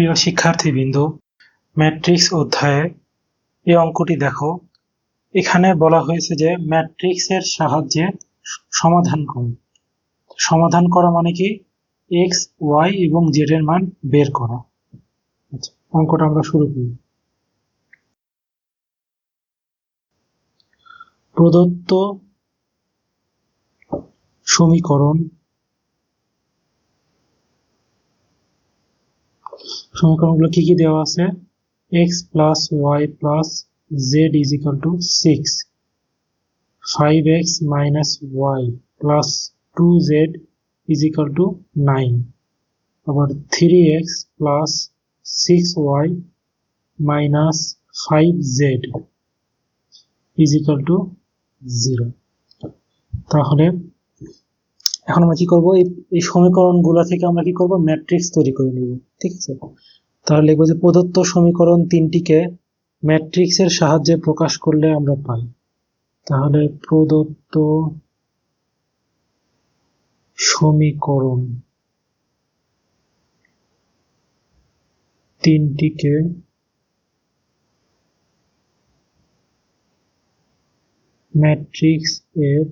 প্রিয় শিক্ষার্থীবৃন্দ, ম্যাট্রিক্স অধ্যায়ে এই অঙ্কটি দেখো। এখানে বলা হয়েছে যে ম্যাট্রিক্সের সাহায্যে সমাধান করো। সমাধান করা মানে কি? এক্স, ওয়াই এবং জেড এর মান বের করা। আচ্ছা অঙ্কটা আমরা শুরু করি। প্রদত্ত সমীকরণ সমীকরণগুলো কি কি দেওয়া আছে? X plus y plus z is equal to six five x minus y plus two z is equal to nine আবার three x plus six y minus five z is equal to zero তাহলে এখন আমরা কি করব? এই সমীকরণগুলো থেকে আমরা কি করব? ম্যাট্রিক্স তৈরি করে নিব, ঠিক আছে? তাহলে লিখব যে প্রদত্ত সমীকরণ তিনটিকে ম্যাট্রিক্সের সাহায্যে প্রকাশ করলে আমরা পাই। তাহলে প্রদত্ত সমীকরণ তিনটিকে ম্যাট্রিক্স এর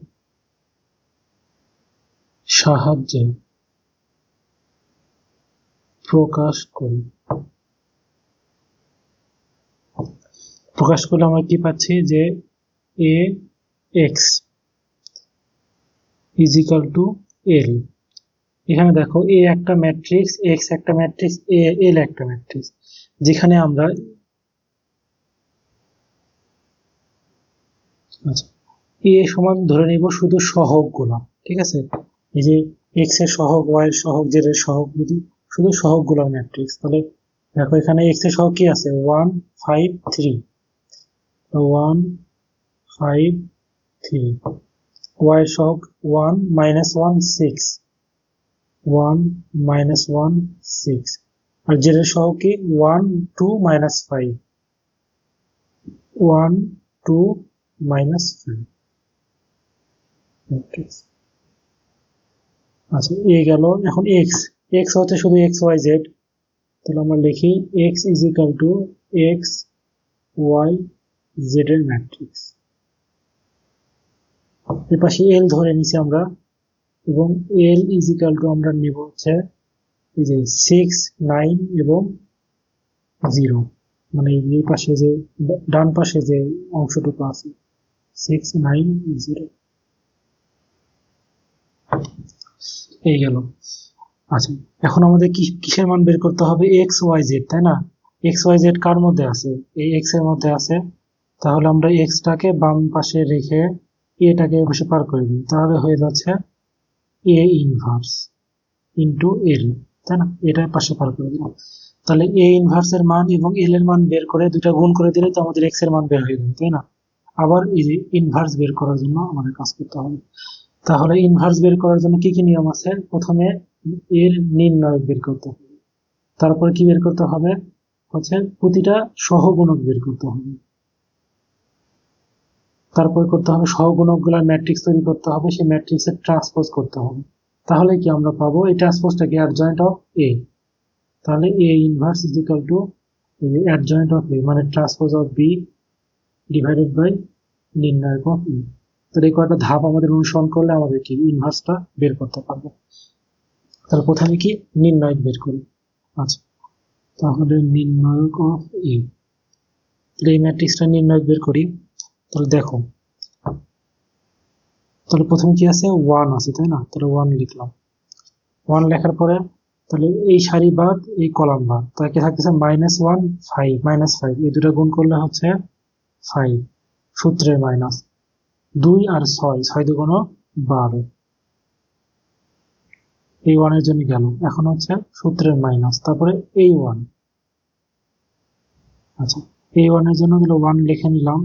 সাহায্যে প্রকাশ করি। প্রকাশ করলে আমরা কি পাচ্ছি? যে A X is equal to L. এখানে দেখো, এ একটা ম্যাট্রিক্স, এক্স একটা ম্যাট্রিক্স, এ, এল একটা ম্যাট্রিক্স। যেখানে আমরা আচ্ছা এ সমান ধরে নিব শুধু সহগগুলো ঠিক আছে? এই যে এক্সের সহগ ওয়াই এর সহগ জেড এর সহগ, যদি শুধু সহগগুলোর ম্যাট্রিক্স তাহলে দেখো এখানে এক্সের সহগ কি আছে? One five three one five three y এর সহগ one minus one six one minus one six আর জেড এর সহগ কি? One two minus five one two minus five আচ্ছা এ গেল। এখন এক্স এক্স হচ্ছে শুধু এক্স ওয়াই জেড তাহলে আমরা লিখি X is equal to X Y Z এর ম্যাট্রিক্স এর পাশে এল ধরে নিছি আমরা, এবং এল ইজ ইকাল টু আমরা নিব হচ্ছে এই যে সিক্স নাইন এবং জিরো মানে এই পাশে যে, ডান পাশে যে অংশটুকু আছে সিক্স নাইন জিরো এই গেল। আচ্ছা এখন আমাদের কিসের মান বের করতে হবে? এক্স ওয়াই জেড তাই না? এক্স ওয়াই জেড কার মধ্যে আছে? এই এক্সের মধ্যে আছে। তাহলে আমরা এক্সটাকে বাম পাশে রেখে এটাকে পাশে পার করে দিই। তাহলে হয়ে যাচ্ছে এ ইনভার্স ইন্টু এল তাই না? এটার পাশে পার করে দিলাম। তাহলে এ ইনভার্স এর মান এবং এল এর মান বের করে দুটা গুণ করে দিলে তো আমাদের এক্সের মান বের হয়ে যাবে, তাই না? আবার ইনভার্স বের করার জন্য আমাদের কাজ করতে হবে। তাহলে ইনভার্স বের করার জন্য কি কি নিয়ম আছে? প্রথমে এর নির্ণয় বের করতে হবে। তারপরে কি বের করতে হবে? হচ্ছে প্রতিটা সহগুণক বের করতে হবে। তারপরে করতে হবে সহগুণকগুলার ম্যাট্রিক্স তৈরি করতে হবে, সেই ম্যাট্রিক্সের ট্রান্সপোজ করতে হবে। তাহলে কি আমরা পাবো? এই ট্রান্সপোজটা কি অ্যাডজয়েন্ট অফ এ তাহলে A inverse is equal to adjoint of A মানে transpose of B divided by নির্ণায়ক অফ ই তাহলে এই কয়েকটা ধাপ আমাদের অনুসরণ করলে আমাদের কি? ইনভার্সটা বের করতে পারব। তাহলে প্রথমে কি? নির্ণায়ক বের করি। আচ্ছা তাহলে নির্ণায়ক অফ এ তাহলে এই ম্যাট্রিক্সটা নির্ণায়ক বের করি। তাহলে দেখো, তাহলে প্রথমে কি আছে? ওয়ান আছে, তাই না? তাহলে ওয়ান লিখলাম। ওয়ান লেখার পরে, তাহলে এই সারি বাদ এই কলাম বাদ তাহলে কি থাকতেছে minus one five minus five এই দুটো গুণ করলে হচ্ছে ফাইভ সূত্রের মাইনাস দুই আর ছয় ছয় দুগুণ বারো। এই ওয়ানের জন্য গেল। এখন হচ্ছে সূত্রের মাইনাস তারপরে এই ওয়ান। আচ্ছা এই ওয়ানের জন্য গেল ওয়ান লিখে নিলাম।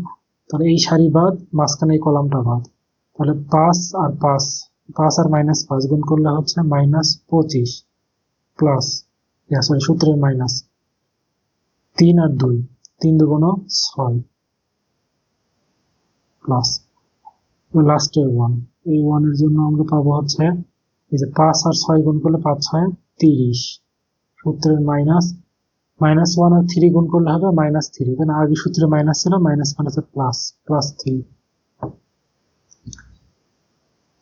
তাহলে এই সারি বাদ, মাঝখানে এই কলামটা বাদ। তাহলে পাঁচ আর পাঁচ পাঁচ আর মাইনাস পাঁচ গুণ করলে হচ্ছে মাইনাস পঁচিশ প্লাস সরি সূত্রের মাইনাস তিন আর দুই, তিন দুগুণ ছয় প্লাস লাস্টের ওয়ান এই ওয়ানের জন্য আমরা পাবো হচ্ছে এই যে পাঁচ আর ছয় গুণ করলে পাঁচ ছয় তিরিশ। সূত্রের মাইনাস মাইনাস ওয়ান আর থ্রি গুণ করলে হবে মাইনাস থ্রি কারণ আগে সূত্রে মাইনাস ছিল minus minus plus plus three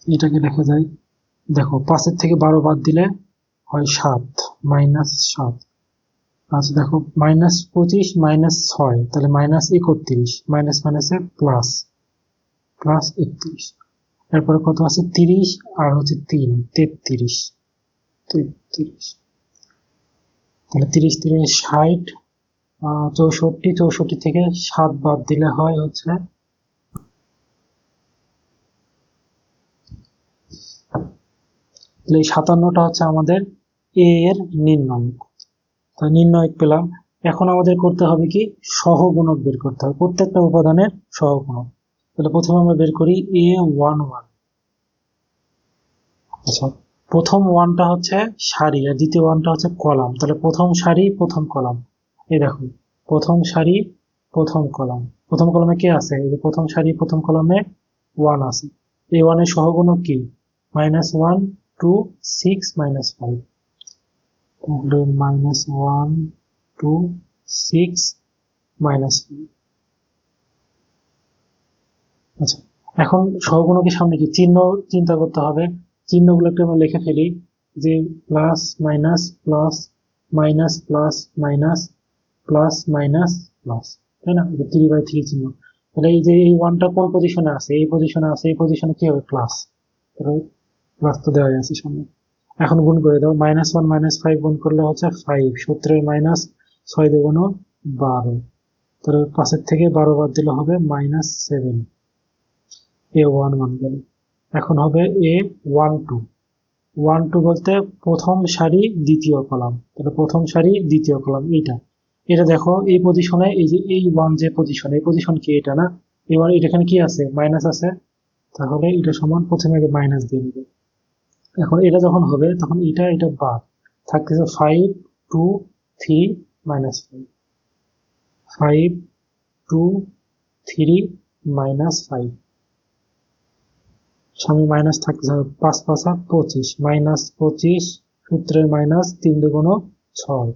এটাকে দেখা যায়, দেখো পাঁচের থেকে বারো বাদ দিলে হয় সাত মাইনাস সাত। আচ্ছা দেখো মাইনাস পঁচিশ মাইনাস ছয়, তাহলে মাইনাস একত্রিশ মাইনাস মাইনাসে প্লাস প্লাস একত্রিশ। এরপরে কত আছে? তিরিশ, আর হচ্ছে তিন, তেত্রিশ। তেত্রিশ। তাহলে তিরিশ তিরিশ ষাট চৌষট্টি চৌষট্টি থেকে সাত বাদ দিলে হয় হচ্ছে এই সাতান্নটা হচ্ছে আমাদের এ এর নির্ণায়ক তো নির্ণায়ক পেলাম। এখন আমাদের করতে হবে কি? সহগুণক বের করতে হবে। প্রত্যেকটা উপাদানের সহগুণক। তাহলে প্রথমে আমরা বের করি এ ওয়ান ওয়ান। আচ্ছা প্রথম ওয়ানটা হচ্ছে সারি আর দ্বিতীয় ওয়ানটা হচ্ছে কলাম। তাহলে প্রথম সারি, প্রথম কলাম। এই দেখো প্রথম সারি, প্রথম কলাম। প্রথম কলামে কে আছে? এই যে প্রথম সারি, প্রথম কলামে ওয়ান আছে। এই ওয়ানের সহগুণক কি? Minus one, two, six, minus five. Minus one, two, six, minus five. আচ্ছা এখন সহগুণকের সামনে কি চিহ্ন চিন্তা করতে হবে। চিহ্নগুলোকে আমরা লিখে ফেলি যে plus minus plus minus plus minus plus minus plus তাই না? থ্রি বাই থ্রি চিহ্ন। তাহলে এই যে এই ওয়ানটা কোন পজিশনে আছে? এই পজিশনে আছে, এই পজিশনে কি হবে? প্লাস প্লাস তো দেওয়া আছে সামনে। এখন গুণ করে দাও। মাইনাস ওয়ান মাইনাস ফাইভ গুণ করলে হচ্ছে ফাইভ সূত্রের মাইনাস ছয় দেগুণ বারো। তাহলে পাঁচের থেকে বারো বাদ দিলে হবে minus seven A one one গেল। এখন হবে A one two one two বলতে প্রথম সারি দ্বিতীয় কলাম। তাহলে প্রথম সারি দ্বিতীয় কলাম, এইটা। এটা দেখো, এই পজিশনে এই যে এই ওয়ান যে পজিশন এই পজিশন কি এটা না? এবার এটা এখানে কি আছে? মাইনাস আছে। তাহলে এটা সমান প্রথমে আগে মাইনাস দিয়ে নেবে। এখন এটা যখন হবে, তখন এটা এটা বাদ। থাকতেছে five two three minus five five two three minus five সামনে মাইনাস থাকতে হবে পাঁচ পাঁচা পঁচিশ। মাইনাস পঁচিশ, সূত্রের মাইনাস তিন দুগুণ ছয়।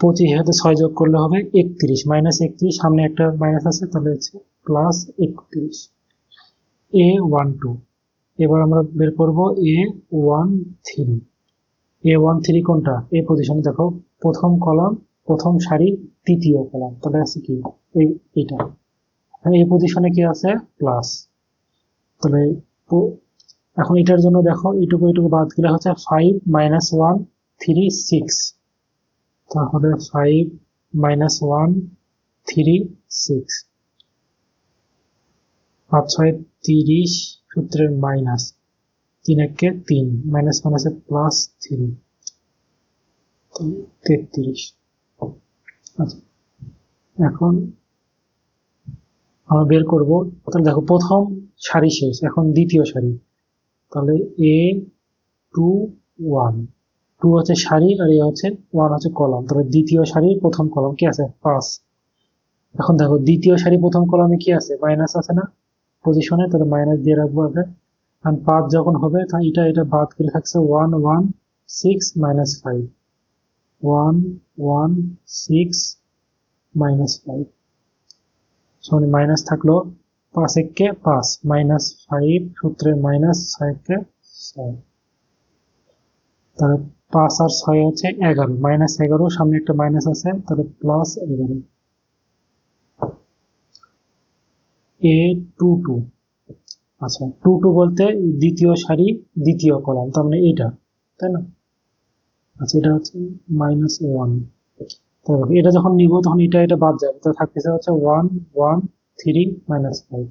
পঁচিশ হাতে ছয় যোগ করলে হবে একত্রিশ। মাইনাস একত্রিশ, সামনে একটা মাইনাস আছে, তাহলে হচ্ছে প্লাস একত্রিশ। এ ওয়ান টু এবার আমরা বের করব A one three A one three কোনটা? এ পজিশনে দেখো, প্রথম কলাম প্রথম সারি তৃতীয় কলাম তাহলে আছে কি? এই, এটা। এই পজিশনে কি আছে? প্লাস তাহলে এখন এটার জন্য দেখো এটুকু এটুকু বাদ দিলে হচ্ছে five minus one three six তাহলে five minus one three six পাঁচ, ছয়, তিরিশ সূত্রের মাইনাস তিন একে তিন মাইনাস মাইনাসে প্লাস থ্রি তেত্রিশ। আচ্ছা এখন আমরা বের করব। তাহলে দেখো প্রথম সারি শেষ, এখন দ্বিতীয় সারি। তাহলে এ টু ওয়ান টু হচ্ছে সারি আর এ হচ্ছে ওয়ান হচ্ছে কলাম। তাহলে দ্বিতীয় সারির প্রথম কলাম কি আছে? পাঁচ। এখন দেখো দ্বিতীয় সারি প্রথম কলামে কি আছে? মাইনাস আছে না? পজিশনে তাহলে মাইনাস দিয়ে রাখব আগে। কারণ পাঁচ যখন হবে তখন এটা এটা বাদ করে থাকছে one one six minus five one one six minus five sorry minus থাকল পাঁচ এককে পাঁচ মাইনাস ফাইভ সূত্রে মাইনাস ছয় এককে ছয়। তাহলে পাঁচ আর ছয় হচ্ছে এগারো মাইনাস এগারো, সামনে একটা মাইনাস আছে, তাহলে প্লাস এগারো। এ টু টু আচ্ছা টু টু বলতে দ্বিতীয় সারি, দ্বিতীয় কলাম তার মানে এটা, তাই না? আচ্ছা এটা হচ্ছে মাইনাস ওয়ান এটা যখন নিব, তখন এটা এটা বাদ যাবে তো থাকতেছে হচ্ছে one one three minus five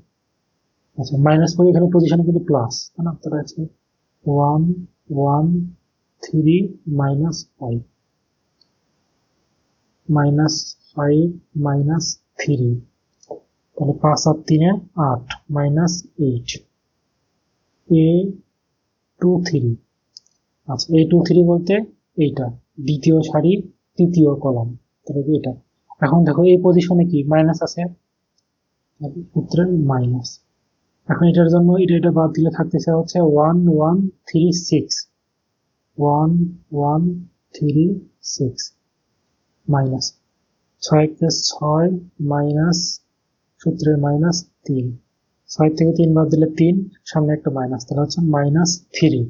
আচ্ছা মাইনাস করে এখানে পজিশনে কিন্তু প্লাস তাই না? তাহলে আছে one one three minus five minus five minus three তাহলে পাঁচ আর তিনে আট minus eight A two three আচ্ছা এ টু থ্রি বলতে এইটা, দ্বিতীয় সারি, তৃতীয় কলাম। তাহলে এটা। এখন দেখো এই পজিশনে কি? মাইনাস আছে। সূত্রের মাইনাস এখন এটার জন্য এটা এটা বাদ দিলে থাকতেছে হচ্ছে one one three six one one three six minus ছয় প্লাস ছয় মাইনাস সূত্রের মাইনাস তিন। ছয় থেকে তিন বাদ দিলে তিন, সামনে একটা মাইনাস তাহলে হচ্ছে মাইনাস থ্রি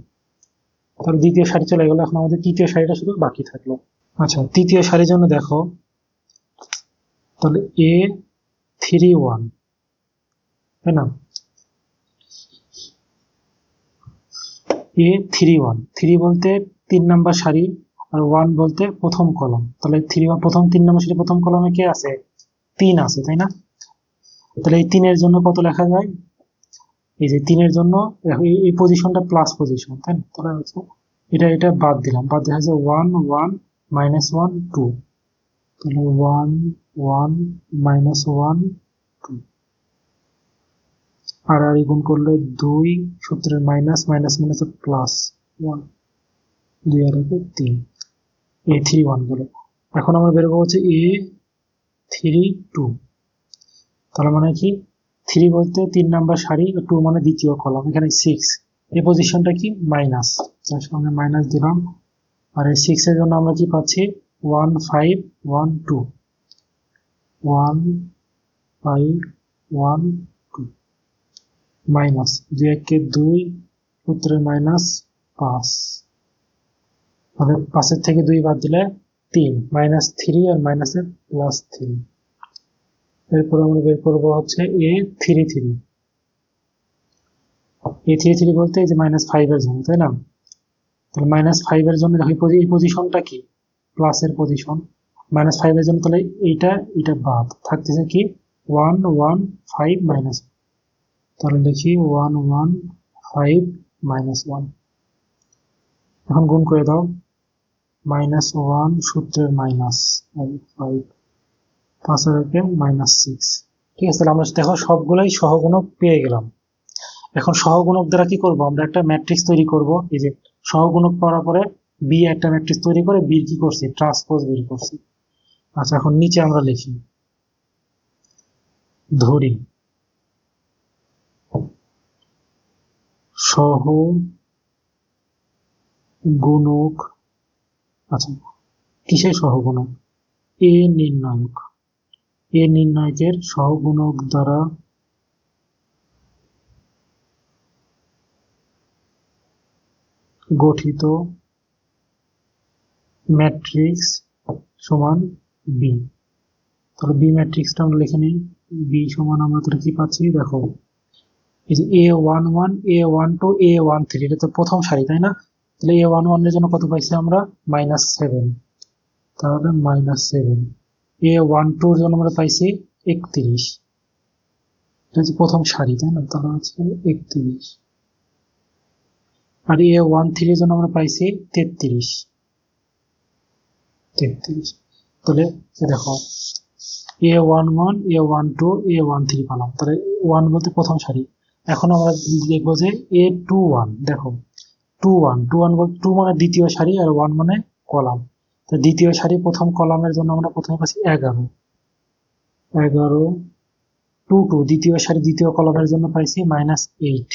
তাহলে দ্বিতীয় সারি চলে গেল। এখন আমাদের তৃতীয় সারিটা শুধু বাকি থাকল। আচ্ছা তৃতীয় সারির জন্য দেখো। তাহলে এ থ্রি ওয়ান তাই না? এ থ্রি ওয়ান থ্রি বলতে তিন নাম্বার সারি আর ওয়ান বলতে প্রথম কলম। তাহলে থ্রি ওয়ান প্রথম তিন নাম্বার সারি প্রথম কলমে কে আছে? তিন আছে, তাই না? তাহলে এই তিনের জন্য কত লেখা যায়? এই যে তিনের জন্য, দেখো, এই- পজিশনটা প্লাস পজিশন তাই না? তাহলে এটা এটা বাদ দিলাম। বাদ দেওয়া হচ্ছে one one minus one two তাহলে one one minus one two আর আর গুণ করলে দুই, সূত্রের minus minus minus plus one দুই আর একে তিন। এ থ্রি ওয়ান বলে এখন আমরা বের হচ্ছে এ থ্রি টু তাহলে মানে কি? থ্রি বলতে তিন নাম্বার সারি টু মানে দ্বিতীয় কলাম এখানে সিক্স এই পজিশনটা কি? মাইনাস তার সঙ্গে মাইনাস দিলাম। আর এই সিক্স এর জন্য আমরা কি পাচ্ছি? One five one two one five one two minus দুই একে দুই সূত্রের মাইনাস পাঁচ। তাহলে পাঁচের থেকে দুই বাদ দিলে তিন। মাইনাস থ্রি আর মাইনাসের প্লাস থ্রি এরপর আমরা বের করব হচ্ছে A three three A three three বলতে এই যে মাইনাস ফাইভ এর জন্য, তাই না? তাহলে মাইনাস ফাইভ এর জন্য দেখো এই পজিশনটা কি? প্লাসের পজিশন মাইনাস ফাইভ এর জন্য তাহলে এইটা এটা বাদ। থাকতেছে কি? ওয়ান ওয়ান ফাইভ মাইনাস তাহলে লিখি one one five minus one এখন গুণ করে দাও। মাইনাস ওয়ান সূত্রের মাইনাস ফাইভ পাঁচ হাজারকে মাইনাস সিক্স ঠিক আছে, তাহলে আমরা দেখো সবগুলোই সহগুণক পেয়ে গেলাম। এখন সহগুণক দ্বারা কি করব? আমরা একটা ম্যাট্রিক্স তৈরি করব। এই যে সহগুণক পাওয়ার পরে বি একটা ম্যাট্রিক্স তৈরি করে বি কি করছি? ট্রান্সপোজ বের করছি। আচ্ছা এখন নিচে আমরা লিখি। ধরি। সহ গুণক আচ্ছা কিসের সহগুণক? এ নির্ণায়ক। এ নির্ণায়কের সহগুণক দ্বারা গঠিত ম্যাট্রিক্স সমান বি তাহলে বি ম্যাট্রিক্সটা আমরা লিখে নিই। বি সমান আমরা তাহলে কি পাচ্ছি? দেখো, এই যে A one one A one two A one three এটা তো প্রথম সারি, তাই না? তাহলে এ ওয়ান ওয়ানের জন্য কত পাইছি আমরা? মাইনাস সেভেন তাহলে মাইনাস সেভেন এ ওয়ান টুর জন্য আমরা পাইছি একত্রিশ। এটা হচ্ছে প্রথম সারি, তাই না? তাহলে হচ্ছে একত্রিশ। আর এ ওয়ান থ্রির জন্য আমরা পাইছি তেত্রিশ। তেত্রিশ। তাহলে দেখো, A one one A one two A one three পেলাম। তাহলে ওয়ান বলতে প্রথম সারি। এখন আমরা দেখব যে এ টু ওয়ান দেখো টু ওয়ান টু ওয়ান বলতে টু মানে দ্বিতীয় সারি আর ওয়ান মানে কলাম। তো দ্বিতীয় সারি প্রথম কলামের জন্য আমরা প্রথমে পাচ্ছি এগারো। এগারো টু টু দ্বিতীয় সারি দ্বিতীয় কলামের জন্য পাইছি মাইনাস এইট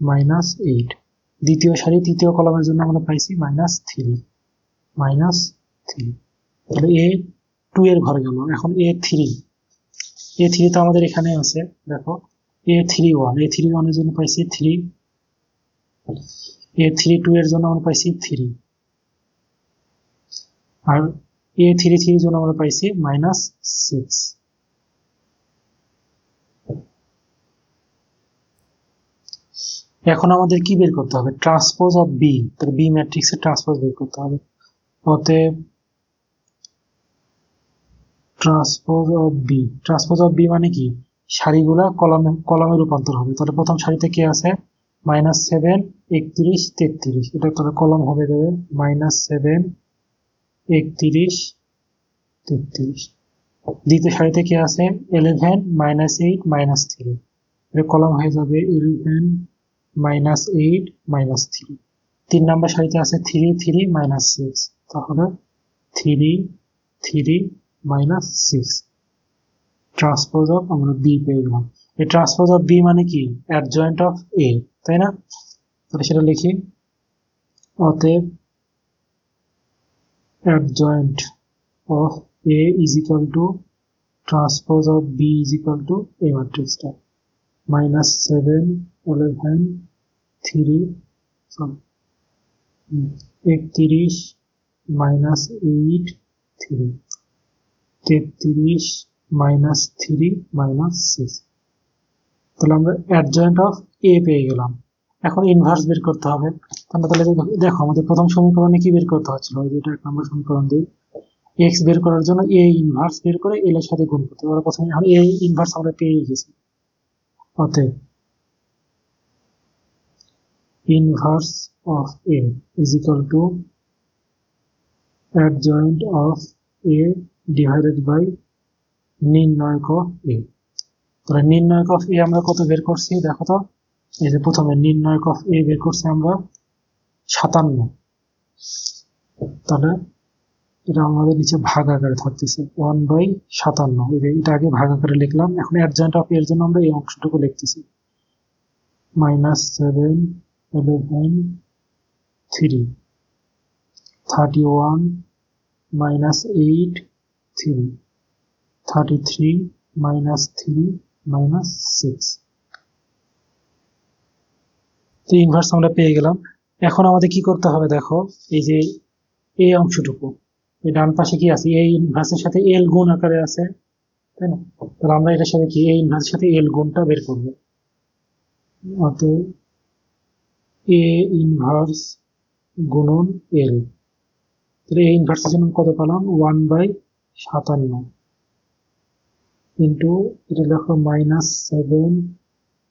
মাইনাস এইট দ্বিতীয় সারি তৃতীয় কলামের জন্য আমরা পাইছি মাইনাস থ্রি মাইনাস থ্রি তাহলে এ টু এর ঘরে গেল। এখন এ থ্রি এ থ্রি তো আমাদের এখানে আছে, দেখো। A three one A three ওয়ানের জন্য পাইছি থ্রি এ থ্রি টু এর জন্য আমরা পাইছি থ্রি আর এ থ্রি থ্রির জন্য আমরা পাইছি মাইনাস সিক্স এখন আমাদের কি বের করতে হবে? ট্রান্সপোজ অফ বি তাহলে বি ম্যাট্রিক্সের ট্রান্সপোজ বের করতে হবে। অতএব transpose of B transpose of B মানে কি? সারিগুলা কলামে কলামে রূপান্তর হবে। তাহলে প্রথম সারিতে কি আছে? মাইনাস সেভেন একত্রিশ, তেত্রিশ। এটা তাহলে কলম হবে দেবে মাইনাস সেভেন একত্রিশ, তেত্রিশ। দ্বিতীয় সারিতে কি আছে? Eleven minus eight minus three এটা কলম হয়ে যাবে eleven minus eight minus three তিন নাম্বার সারিতে আছে থ্রি থ্রি মাইনাস সিক্স তাহলে three three minus six transpose of আমরা বি পেয়ে গেলাম। এই ট্রান্সপোজ অফ বি মানে কি? অ্যাডজয়েন্ট অফ এ তাই না? তাহলে সেটা লিখি। অতএব adjoint of A is equal to transpose of B is equal to A matrix টা minus 7 11 3 sorry একত্রিশ মাইনাস এইট থ্রি তেত্রিশ মাইনাস থ্রি মাইনাস সিক্স তাহলে আমরা অ্যাডজয়েন্ট অফ এ পেয়ে গেলাম। এখন ইনভার্স বের করতে হবে। আমরা তাহলে দেখো- আমাদের প্রথম সমীকরণে কি বের করতে হচ্ছিল যেটা এক নম্বর সমীকরণ দিই। এক্স বের করার জন্য এ ইনভার্স বের করে এল এর সাথে গুণ করতে হবে। প্রথমে এখন এ ইনভার্স আমরা পেয়ে গেছি। অতএব inverse of A is equal to adjoint of A divided by নির্ণয়ক of A তাহলে নির্ণয়ক of A আমরা কত বের করছি? দেখো তো, এই যে প্রথমে নির্ণয়ক of A বের করছি আমরা সাতান্ন। তাহলে এটা আমাদের নিচে ভাগ আকারে থাকতেছে ওয়ান বাই সাতান্ন। এটা আগে ভাগ আকারে লিখলাম, এখন অ্যাডজয়েন্ট অফ এর জন্য আমরা এই অংশটুকু লিখতেছি। Minus seven three. thirty one minus eight, three. thirty three minus three minus six. তো ইনভার্স আমরা পেয়ে গেলাম। এখন আমাদের কি করতে হবে দেখো, এই যে এই অংশটুকু। এই ডান পাশে কি আছে? এই ইনভার্সের সাথে এল গুণ আকারে আছে, তাই না? তাহলে আমরা এটার সাথে কি? এই ইনভার্সের সাথে এল গুণটা বের করব। অতএব এ ইনভার্স গুণন এল তাহলে এ ইনভার্সের জন্য কত পেলাম? ওয়ান বাই সাতান্ন। ইন্টু এটা দেখো মাইনাস সেভেন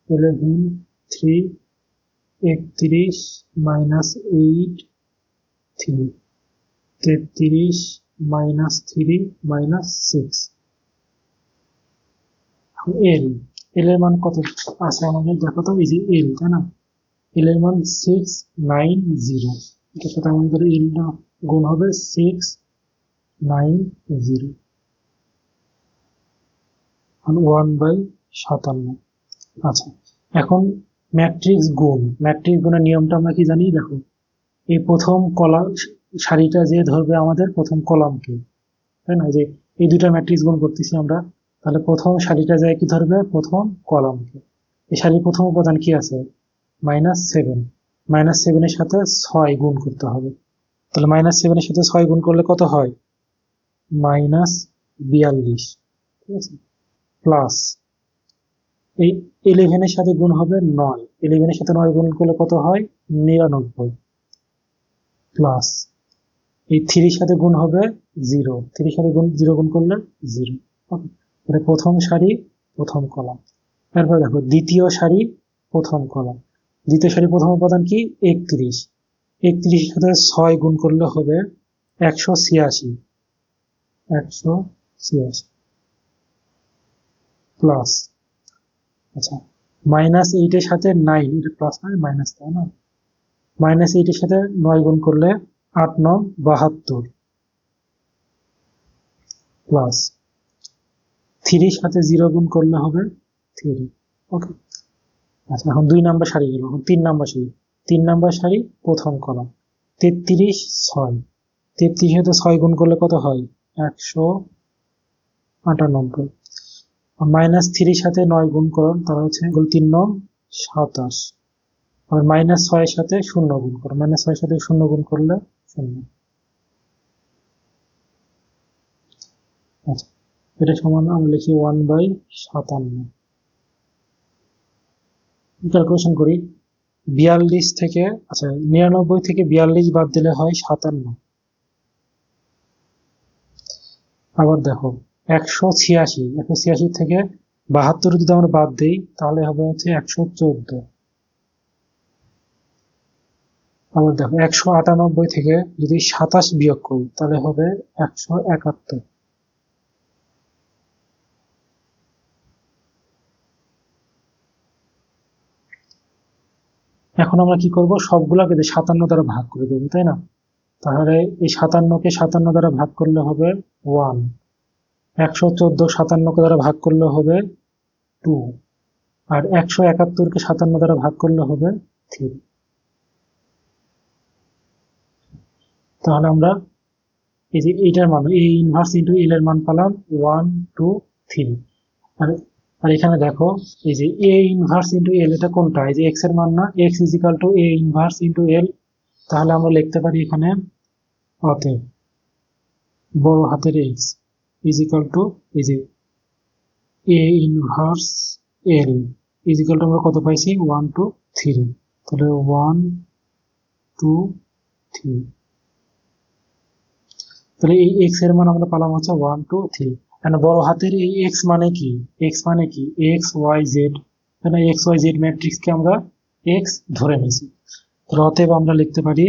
ইলেভেন থ্রি একত্রিশ মাইনাস এইট থ্রি তেত্রিশ minus three minus six L L এর মান কত? আছে আমাদের, দেখো তো, এই যে এল তাই না? মান সিক্স নাইন জিরো এটার সাথে আমাদের এলটা গুণ হবে six nine zero one by সাতান্ন। আচ্ছা এখন ম্যাট্রিক্স গুণ। ম্যাট্রিক্স গুণের নিয়মটা আমরা কি জানি? দেখো, এই প্রথম কলাম সারিটা যে ধরবে আমাদের প্রথম কলামকে, তাই না? যে এই দুটা ম্যাট্রিক্স গুণ করতেছি আমরা, তাহলে প্রথম সারিটা যায় কি ধরবে? প্রথম কলামকে। এই সারির প্রথম উপাদান কি আছে? Minus seven. মাইনাস সেভেনের সাথে ছয় গুণ করতে হবে। তাহলে মাইনাস সেভেনের সাথে ছয় গুণ করলে কত হয়? মাইনাস বিয়াল্লিশ। ঠিক আছে? প্লাস এই ইলেভেনের সাথে গুণ হবে নয়। ইলেভেনের সাথে নয় গুণ করলে কত হয়? নিরানব্বই। প্লাস এই থ্রির সাথে গুণ হবে জিরো। থ্রির সাথে গুণ, জিরো গুণ করলে জিরো। প্রথম সারি, প্রথম কলাম। তারপর দেখো, দ্বিতীয় সারি, প্রথম কলাম। দ্বিতীয় সারি প্রথম উপাদান কি? একত্রিশ। একত্রিশ সাথে ছয় গুণ করলে হবে একশো ছিয়াশি। একশো ছিয়াশি। প্লাস। আচ্ছা মাইনাস এইটের সাথে নাইন এটা প্লাস নয় মাইনাস তাই না? মাইনাস এইটের সাথে নয় গুণ করলে আট নয় বাহাত্তর। প্লাস। থ্রির সাথে জিরো গুণ করলে হবে থ্রি ওকে আচ্ছা এখন দুই নাম্বার সারি গেল এখন তিন নাম্বার সারি তিন নাম্বার সারি প্রথম কলাম। তেত্রিশ ছয়। তেত্রিশ সাথে ছয় গুণ করলে কত হয়? একশো আটানব্বই। মাইনাস থ্রির সাথে নয় গুণ করুন তাহলে হচ্ছে তিন নং সাতাশ। আর মাইনাস ছয়ের সাথে শূন্য গুণ করো। মাইনাস ছয়ের সাথে শূন্য গুণ করলে শূন্য। আচ্ছা এটা সমান আমরা লিখি ওয়ান বাই সাতান্ন। ক্যালকুলেশন করি, বিয়াল্লিশ থেকে আচ্ছা নিরানব্বই থেকে বিয়াল্লিশ বাদ দিলে হয় সাতান্ন। আবার দেখো, একশো ছিয়াশি একশো ছিয়াশি থেকে বাহাত্তর যদি আমরা বাদ দিই, তাহলে হবে হচ্ছে একশো চোদ্দ। আবার দেখো, একশো আটানব্বই থেকে যদি সাতাশ বিয়োগ করি, তাহলে হবে একশো একাত্তর। এখন আমরা কি করব? সবগুলাকে সাতান্ন দ্বারা ভাগ করে দেবো, তাই না? তাহলে এই সাতান্নকে সাতান্ন দ্বারা ভাগ করলে হবে ওয়ান একশো চোদ্দ সাতান্নকে দ্বারা ভাগ করলে হবে টু আর একশো একাত্তরকে সাতান্ন দ্বারা ভাগ করলে হবে থ্রি তাহলে আমরা এই যে এইটার মান, এই ইনভার্স ইন্টু এল এর মান পেলাম ওয়ান টু থ্রি আর আর এখানে দেখো, এই যে এ ইনভার্স ইন্টু এল এটা কোনটা? এই যে এক্সের মান না? X equal to A inverse into L তাহলে আমরা লিখতে পারি এখানে অতএব বড় হাতের এক্স ইজিক্যাল টু এই যে A inverse L equal to আমরা কত পাইছি? ওয়ান টু থ্রি তাহলে ওয়ান টু থ্রি তাহলে এই এক্সের মান আমরা পেলাম হচ্ছে ওয়ান টু থ্রি বড় হাতের এই এক্স মানে কি? এক্স মানে কি? এক্স ওয়াই জেড এখানে এক্স ওয়াই জেড ম্যাট্রিক্সকে আমরা এক্স ধরে নিয়েছি? অতএব আমরা লিখতে পারি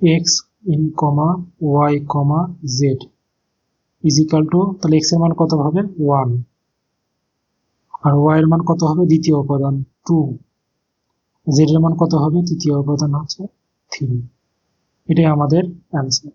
X in comma Y comma Z is equal to তাহলে এক্সের মান কত হবে? ওয়ান আর ওয়াই এর মান কত হবে? দ্বিতীয় উপাদান। টু জেড এর মান কত হবে? তৃতীয় উপাদান হচ্ছে থ্রি এটাই আমাদের অ্যান্সার